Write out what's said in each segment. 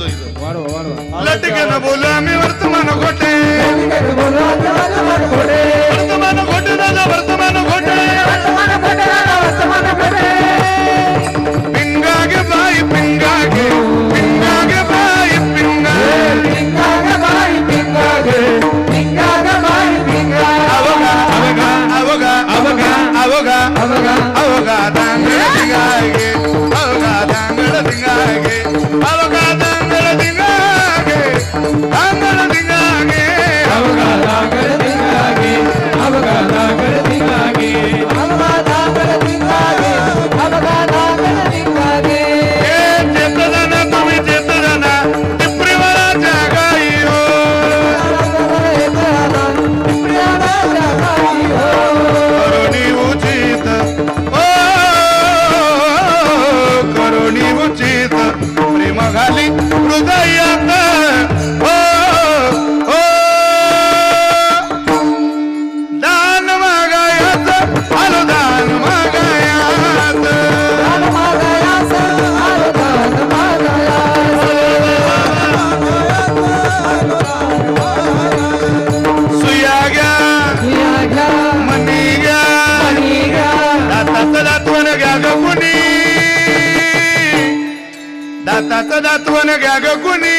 ಅದು ಇದು ಲಟ್ಟಿಗನ ಬುಲಾಮಿ ವರ್ತಮಾನ ಕೊಟ್ಟೆ ವರ್ತಮಾನ ಕೊಟ್ಟೆ ವರ್ತಮಾನ ಕೊಟ್ಟೆ दाताचं दातवन घ्या ग कुणी.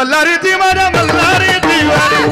மல்லாரி தீவாரம் மல்லாரி தீவாரம்